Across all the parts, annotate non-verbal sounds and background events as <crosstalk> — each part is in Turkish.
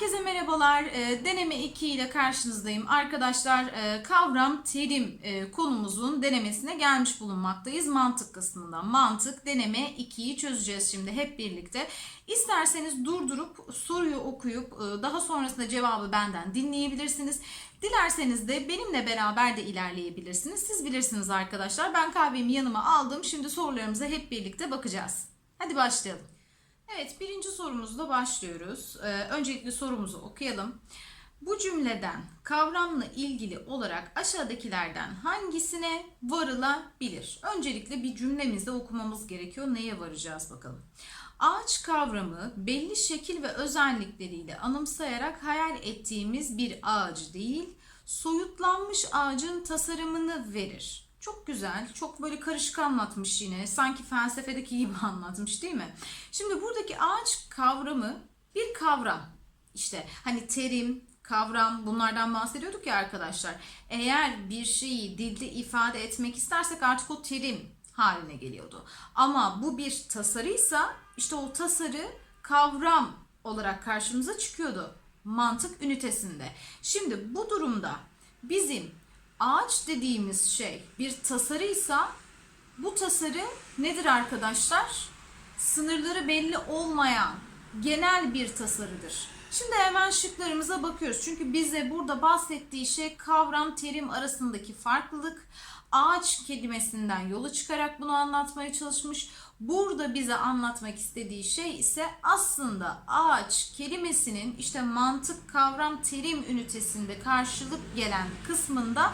Herkese merhabalar. Ee, Deneme 2 ile karşınızdayım. Arkadaşlar e, kavram terim e, konumuzun denemesine gelmiş bulunmaktayız. Mantık kısmında. Mantık deneme 2'yi çözeceğiz şimdi hep birlikte. İsterseniz durdurup soruyu okuyup e, daha sonrasında cevabı benden dinleyebilirsiniz. Dilerseniz de benimle beraber de ilerleyebilirsiniz. Siz bilirsiniz arkadaşlar. Ben kahvemi yanıma aldım. Şimdi sorularımıza hep birlikte bakacağız. Hadi başlayalım. Evet birinci sorumuzla başlıyoruz. Ee, öncelikle sorumuzu okuyalım. Bu cümleden kavramla ilgili olarak aşağıdakilerden hangisine varılabilir? Öncelikle bir cümlemizde okumamız gerekiyor. Neye varacağız bakalım. Ağaç kavramı belli şekil ve özellikleriyle anımsayarak hayal ettiğimiz bir ağacı değil, soyutlanmış ağacın tasarımını verir. Çok güzel, çok böyle karışık anlatmış yine. Sanki felsefedeki gibi <laughs> anlatmış değil mi? Şimdi buradaki ağaç kavramı bir kavram. İşte hani terim, kavram bunlardan bahsediyorduk ya arkadaşlar. Eğer bir şeyi dilde ifade etmek istersek artık o terim haline geliyordu. Ama bu bir tasarıysa işte o tasarı kavram olarak karşımıza çıkıyordu mantık ünitesinde. Şimdi bu durumda bizim ağaç dediğimiz şey bir tasarıysa bu tasarı nedir arkadaşlar? Sınırları belli olmayan genel bir tasarıdır. Şimdi hemen şıklarımıza bakıyoruz. Çünkü bize burada bahsettiği şey kavram terim arasındaki farklılık. Ağaç kelimesinden yola çıkarak bunu anlatmaya çalışmış. Burada bize anlatmak istediği şey ise aslında ağaç kelimesinin işte mantık, kavram, terim ünitesinde karşılık gelen kısmında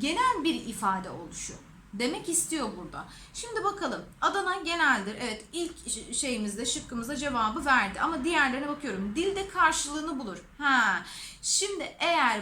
genel bir ifade oluşu demek istiyor burada. Şimdi bakalım. Adana geneldir. Evet ilk şeyimizde şıkkımızda cevabı verdi. Ama diğerlerine bakıyorum. Dilde karşılığını bulur. Ha. Şimdi eğer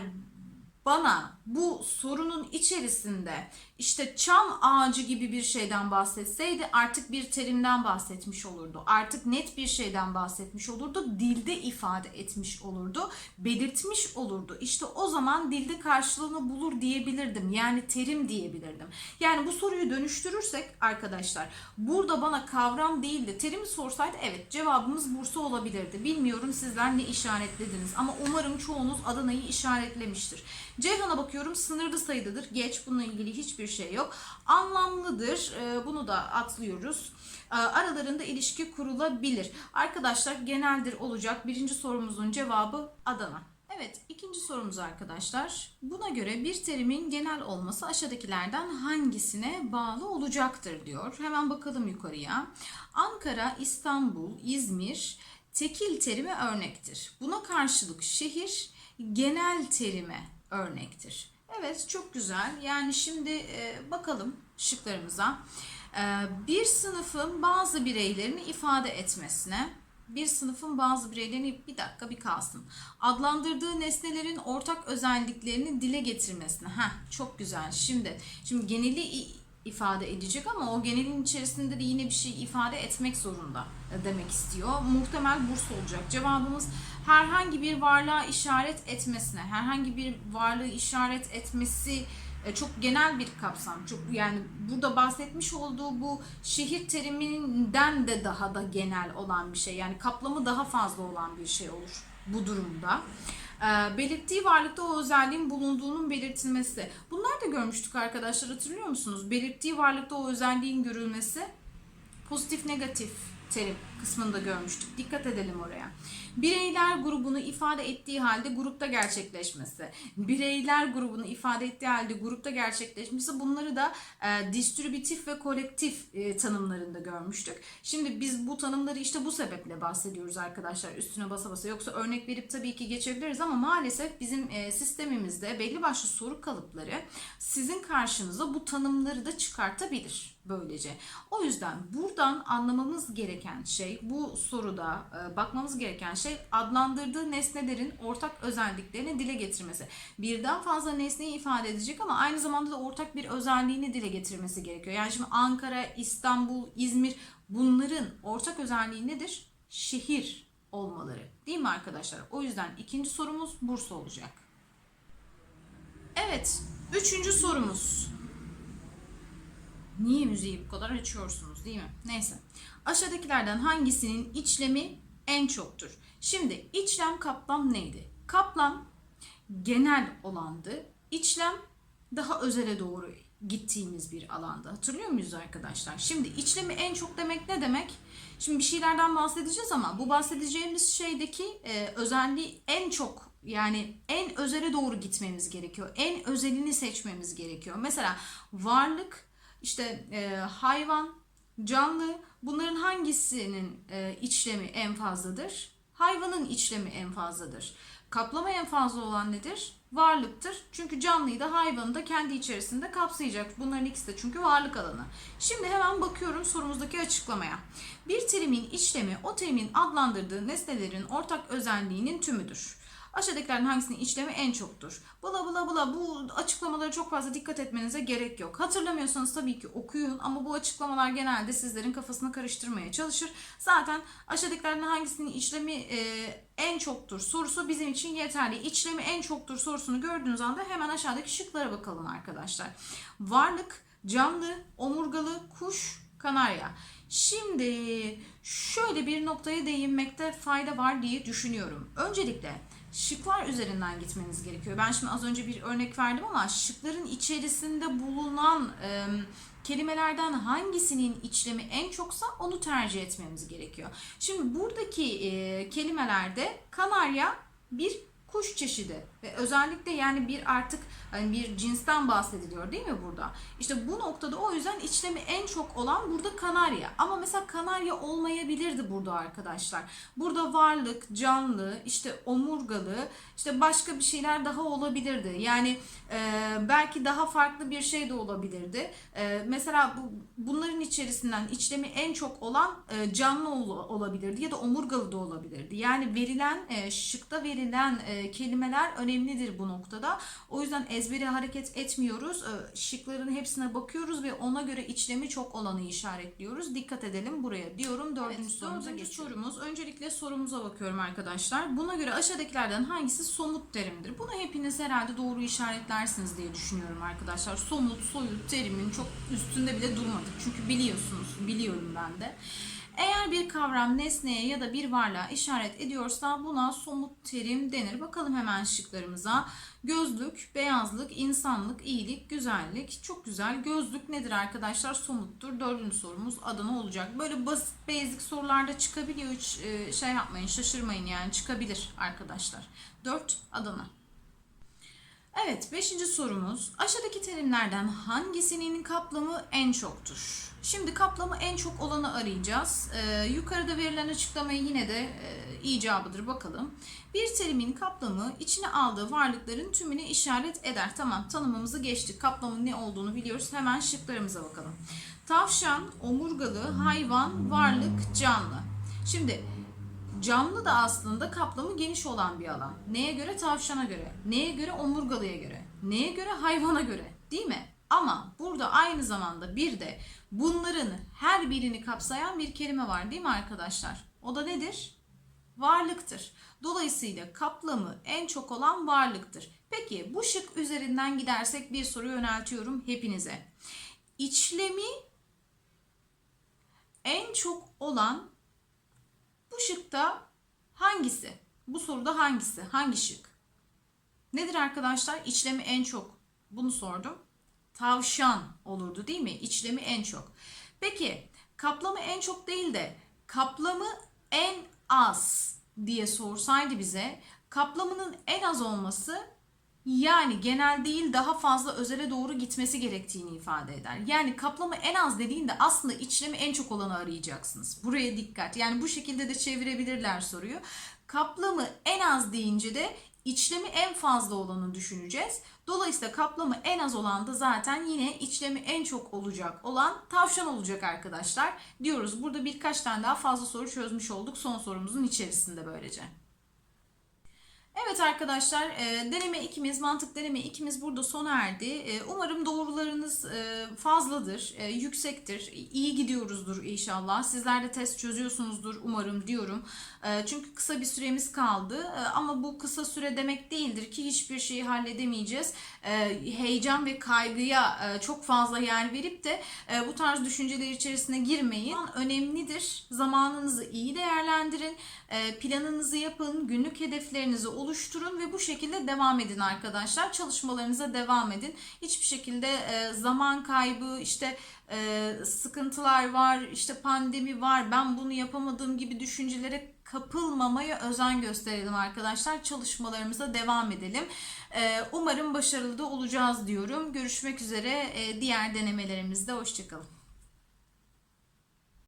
bana bu sorunun içerisinde işte çam ağacı gibi bir şeyden bahsetseydi artık bir terimden bahsetmiş olurdu. Artık net bir şeyden bahsetmiş olurdu. Dilde ifade etmiş olurdu. Belirtmiş olurdu. İşte o zaman dilde karşılığını bulur diyebilirdim. Yani terim diyebilirdim. Yani bu soruyu dönüştürürsek arkadaşlar burada bana kavram değil de terimi sorsaydı evet cevabımız Bursa olabilirdi. Bilmiyorum sizler ne işaretlediniz ama umarım çoğunuz Adana'yı işaretlemiştir. Ceyhan'a bakıyorum sınırlı sayıdadır. Geç bununla ilgili hiçbir şey yok. Anlamlıdır. Ee, bunu da atlıyoruz. Ee, aralarında ilişki kurulabilir. Arkadaşlar geneldir olacak. Birinci sorumuzun cevabı Adana. Evet, ikinci sorumuz arkadaşlar. Buna göre bir terimin genel olması aşağıdakilerden hangisine bağlı olacaktır diyor. Hemen bakalım yukarıya. Ankara, İstanbul, İzmir tekil terime örnektir. Buna karşılık şehir genel terime örnektir. Evet çok güzel. Yani şimdi e, bakalım şıklarımıza. E, bir sınıfın bazı bireylerini ifade etmesine bir sınıfın bazı bireylerini bir dakika bir kalsın. Adlandırdığı nesnelerin ortak özelliklerini dile getirmesine. Heh, çok güzel. Şimdi şimdi geneli ifade edecek ama o genelin içerisinde de yine bir şey ifade etmek zorunda demek istiyor. Muhtemel burs olacak. Cevabımız herhangi bir varlığa işaret etmesine, herhangi bir varlığı işaret etmesi e, çok genel bir kapsam. Çok yani burada bahsetmiş olduğu bu şehir teriminden de daha da genel olan bir şey. Yani kaplamı daha fazla olan bir şey olur bu durumda. E, belirttiği varlıkta o özelliğin bulunduğunun belirtilmesi. Bunlar da görmüştük arkadaşlar hatırlıyor musunuz? Belirttiği varlıkta o özelliğin görülmesi pozitif negatif terim kısmında görmüştük. Dikkat edelim oraya. Bireyler grubunu ifade ettiği halde grupta gerçekleşmesi. Bireyler grubunu ifade ettiği halde grupta gerçekleşmesi bunları da e, distribütif ve kolektif e, tanımlarında görmüştük. Şimdi biz bu tanımları işte bu sebeple bahsediyoruz arkadaşlar üstüne basa basa. Yoksa örnek verip tabii ki geçebiliriz ama maalesef bizim e, sistemimizde belli başlı soru kalıpları sizin karşınıza bu tanımları da çıkartabilir böylece. O yüzden buradan anlamamız gereken şey bu soruda e, bakmamız gereken şey adlandırdığı nesnelerin ortak özelliklerini dile getirmesi. Birden fazla nesneyi ifade edecek ama aynı zamanda da ortak bir özelliğini dile getirmesi gerekiyor. Yani şimdi Ankara, İstanbul, İzmir bunların ortak özelliği nedir? Şehir olmaları. Değil mi arkadaşlar? O yüzden ikinci sorumuz Bursa olacak. Evet, üçüncü sorumuz. Niye müziği bu kadar açıyorsunuz değil mi? Neyse. Aşağıdakilerden hangisinin içlemi en çoktur? Şimdi içlem kaplam neydi? Kaplam genel olandı. İçlem daha özele doğru gittiğimiz bir alanda. Hatırlıyor muyuz arkadaşlar? Şimdi içlemi en çok demek ne demek? Şimdi bir şeylerden bahsedeceğiz ama bu bahsedeceğimiz şeydeki e, özelliği en çok yani en özele doğru gitmemiz gerekiyor. En özelini seçmemiz gerekiyor. Mesela varlık, işte e, hayvan, canlı bunların hangisinin e, içlemi en fazladır? Hayvanın içlemi en fazladır. Kaplama en fazla olan nedir? Varlıktır. Çünkü canlıyı da hayvanı da kendi içerisinde kapsayacak. Bunların ikisi de çünkü varlık alanı. Şimdi hemen bakıyorum sorumuzdaki açıklamaya. Bir terimin işlemi o terimin adlandırdığı nesnelerin ortak özelliğinin tümüdür. Aşağıdakilerin hangisinin işlemi en çoktur? Bula bula bula bu açıklamalara çok fazla dikkat etmenize gerek yok. Hatırlamıyorsanız tabii ki okuyun ama bu açıklamalar genelde sizlerin kafasını karıştırmaya çalışır. Zaten aşağıdakilerden hangisinin işlemi e, en çoktur sorusu bizim için yeterli. İşlemi en çoktur sorusunu gördüğünüz anda hemen aşağıdaki şıklara bakalım arkadaşlar. Varlık, canlı, omurgalı, kuş, kanarya. Şimdi şöyle bir noktaya değinmekte fayda var diye düşünüyorum. Öncelikle şıklar üzerinden gitmeniz gerekiyor. Ben şimdi az önce bir örnek verdim ama şıkların içerisinde bulunan e, kelimelerden hangisinin içlemi en çoksa onu tercih etmemiz gerekiyor. Şimdi buradaki e, kelimelerde kanarya bir kuş çeşidi ve özellikle yani bir artık hani bir cinsten bahsediliyor değil mi burada? İşte bu noktada o yüzden içlemi en çok olan burada kanarya. Ama mesela kanarya olmayabilirdi burada arkadaşlar. Burada varlık, canlı, işte omurgalı, işte başka bir şeyler daha olabilirdi. Yani e, belki daha farklı bir şey de olabilirdi. E, mesela bu bunların içerisinden içlemi en çok olan e, canlı ol, olabilirdi ya da omurgalı da olabilirdi. Yani verilen e, şıkta verilen e, kelimeler önemlidir bu noktada. O yüzden ezbere hareket etmiyoruz. E, şıkların hepsine bakıyoruz ve ona göre içlemi çok olanı işaretliyoruz. Dikkat edelim buraya diyorum. Dördüncü Evet, sorumuza dördüncü sorumuz. Öncelikle sorumuza bakıyorum arkadaşlar. Buna göre aşağıdakilerden hangisi somut terimdir? Bunu hepiniz herhalde doğru işaretlersiniz diye düşünüyorum arkadaşlar. Somut, soyut terimin çok üstünde bile durmadık. Çünkü biliyorsunuz, biliyorum ben de. Eğer bir kavram nesneye ya da bir varlığa işaret ediyorsa buna somut terim denir. Bakalım hemen şıklarımıza. Gözlük, beyazlık, insanlık, iyilik, güzellik. Çok güzel. Gözlük nedir arkadaşlar? Somuttur. Dördüncü sorumuz Adana olacak. Böyle basit, basic sorularda çıkabiliyor. Hiç e, şey yapmayın, şaşırmayın yani çıkabilir arkadaşlar. 4 Adana. Evet, beşinci sorumuz. Aşağıdaki terimlerden hangisinin kaplamı en çoktur? Şimdi kaplamı en çok olanı arayacağız. Ee, yukarıda verilen açıklamayı yine de e, icabıdır bakalım. Bir terimin kaplamı içine aldığı varlıkların tümünü işaret eder. Tamam tanımımızı geçtik. Kaplamın ne olduğunu biliyoruz. Hemen şıklarımıza bakalım. Tavşan, omurgalı, hayvan, varlık, canlı. Şimdi Canlı da aslında kaplamı geniş olan bir alan. Neye göre? Tavşana göre. Neye göre? Omurgalıya göre. Neye göre? Hayvana göre. Değil mi? Ama burada aynı zamanda bir de bunların her birini kapsayan bir kelime var değil mi arkadaşlar? O da nedir? Varlıktır. Dolayısıyla kaplamı en çok olan varlıktır. Peki bu şık üzerinden gidersek bir soru yöneltiyorum hepinize. İçlemi en çok olan bu şıkta hangisi? Bu soruda hangisi? Hangi şık? Nedir arkadaşlar? İçlemi en çok. Bunu sordum. Tavşan olurdu değil mi? İçlemi en çok. Peki kaplamı en çok değil de kaplamı en az diye sorsaydı bize kaplamının en az olması yani genel değil daha fazla özele doğru gitmesi gerektiğini ifade eder. Yani kaplamı en az dediğinde aslında içlemi en çok olanı arayacaksınız. Buraya dikkat. Yani bu şekilde de çevirebilirler soruyu. Kaplamı en az deyince de içlemi en fazla olanı düşüneceğiz. Dolayısıyla kaplamı en az olan da zaten yine içlemi en çok olacak olan tavşan olacak arkadaşlar diyoruz. Burada birkaç tane daha fazla soru çözmüş olduk son sorumuzun içerisinde böylece. Evet arkadaşlar e, deneme ikimiz mantık deneme ikimiz burada sona erdi. E, umarım doğrularınız e, fazladır, yüksektir, iyi gidiyoruzdur inşallah. Sizler de test çözüyorsunuzdur umarım diyorum. Çünkü kısa bir süremiz kaldı ama bu kısa süre demek değildir ki hiçbir şeyi halledemeyeceğiz. Heyecan ve kaygıya çok fazla yer verip de bu tarz düşünceler içerisine girmeyin. Önemlidir. Zamanınızı iyi değerlendirin. Planınızı yapın, günlük hedeflerinizi oluşturun ve bu şekilde devam edin arkadaşlar. Çalışmalarınıza devam edin. Hiçbir şekilde e, zaman kaybı, işte e, sıkıntılar var, işte pandemi var, ben bunu yapamadığım gibi düşüncelere kapılmamaya özen gösterelim arkadaşlar. Çalışmalarımıza devam edelim. E, umarım başarılı da olacağız diyorum. Görüşmek üzere diğer denemelerimizde. Hoşçakalın.